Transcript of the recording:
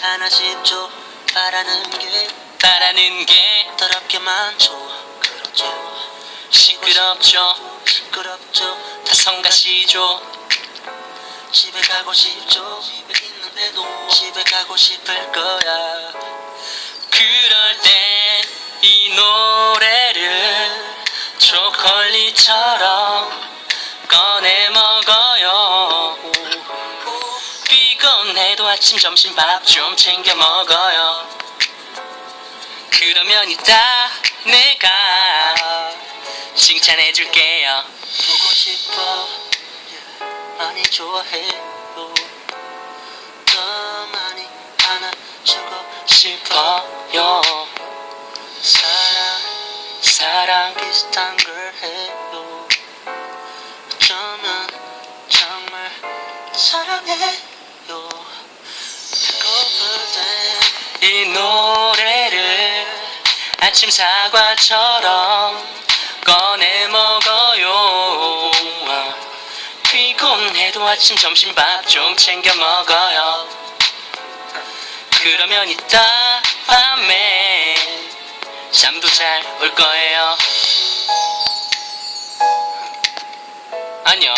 하나씩 줘 바라는 게 바라는 게 더럽게 많죠 그렇죠. 시끄럽죠. 시끄럽죠. 다 성가시죠. 집에 가고 싶죠. 집에 있는데도 집에 가고 싶을 거야. 그럴 때 이 노래를 초콜릿처럼 꺼내 먹어요 피곤해도 아침 점심 밥 좀 챙겨 먹어요. 그러면 이따 내가 칭찬해 줄게요. 보고 싶어. yeah. 많이 좋아해요. 더 많이 안아주고 싶어요. 사랑 사랑 비슷한 걸 해요. 어쩌면 정말 사랑해 사과처럼 꺼내 먹어요. 피곤해도 아침 점심 밥 좀 챙겨 먹어요. 그러면 이따 밤에 잠도 잘 올 거예요. 안녕